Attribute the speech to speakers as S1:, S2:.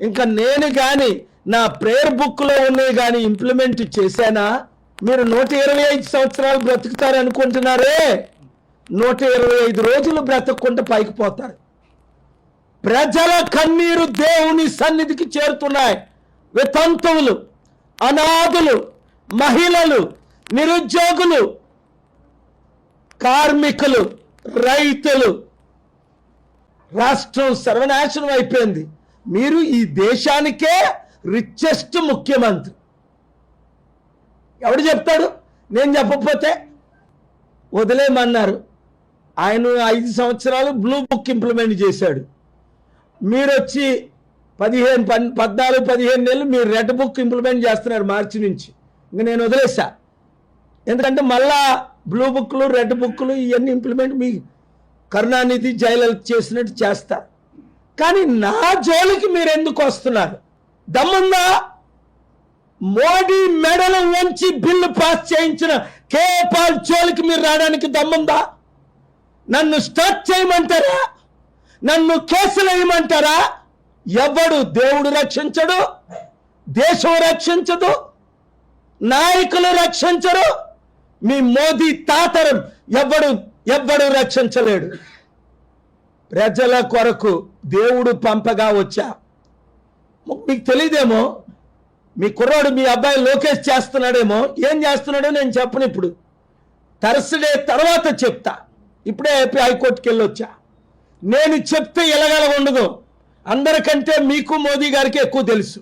S1: ఇంకా నేను కానీ నా ప్రేయర్ బుక్లో ఉన్నవి కానీ ఇంప్లిమెంట్ చేశానా? మీరు నూట ఇరవై ఐదు సంవత్సరాలు బ్రతుకుతారు అనుకుంటున్నారే? నూట ఇరవై ఐదు రోజులు బ్రతకకుండా పైకి పోతారు. ప్రజల కన్నీరు దేవుని సన్నిధికి చేరుతున్నాయి. వితంతువులు అనాథులు మహిళలు నిరుద్యోగులు కార్మికులు రైతులు రాష్ట్రం సర్వనాశనం అయిపోయింది. మీరు ఈ దేశానికే రిచెస్ట్ ముఖ్యమంత్రి. ఎవడు చెప్తాడు? నేను చెప్పకపోతే? వదిలేమన్నారు ఆయన ఐదు సంవత్సరాలు బ్లూ బుక్ ఇంప్లిమెంట్ చేశాడు. మీరు వచ్చి పదిహేను పన్ పద్నాలుగు పదిహేను నెలలు మీరు రెడ్ బుక్ ఇంప్లిమెంట్ చేస్తున్నారు మార్చి నుంచి. ఇంక నేను వదిలేసా. ఎందుకంటే మళ్ళా బ్లూ బుక్లు రెడ్ బుక్లు ఇవన్నీ ఇంప్లిమెంట్ మీ కరుణానిధి జయలలిత చేసినట్టు చేస్తారు కానీ నా జోలికి మీరు ఎందుకు వస్తున్నారు? దమ్ముందా? మోడీ మెడలు వంచి బిల్లు పాస్ చేయించిన కేపాల్ జోలికి మీరు రావడానికి దమ్ముందా? నన్ను స్టార్ట్ చేయమంటారా? నన్ను కేసులు వేయమంటారా? ఎవడు దేవుడు రక్షించడు? దేశం రక్షించదు? నాయకులు రక్షించరు? మీ మోదీ తాతరం ఎవడు ఎవ్వడు రక్షించలేడు? ప్రజల కొరకు దేవుడు పంపగా వచ్చా. మీకు తెలియదేమో మీ కుర్రాడు మీ అబ్బాయి లోకేష్ చేస్తున్నాడేమో ఏం చేస్తున్నాడో నేను చెప్పను ఇప్పుడు. థర్స్డే తర్వాత చెప్తా. ఇప్పుడే ఏపీ హైకోర్టుకి వెళ్ళొచ్చా నేను చెప్తే ఎలగల ఉండదు అందరికంటే మీకు మోదీ గారికి ఎక్కువ తెలుసు.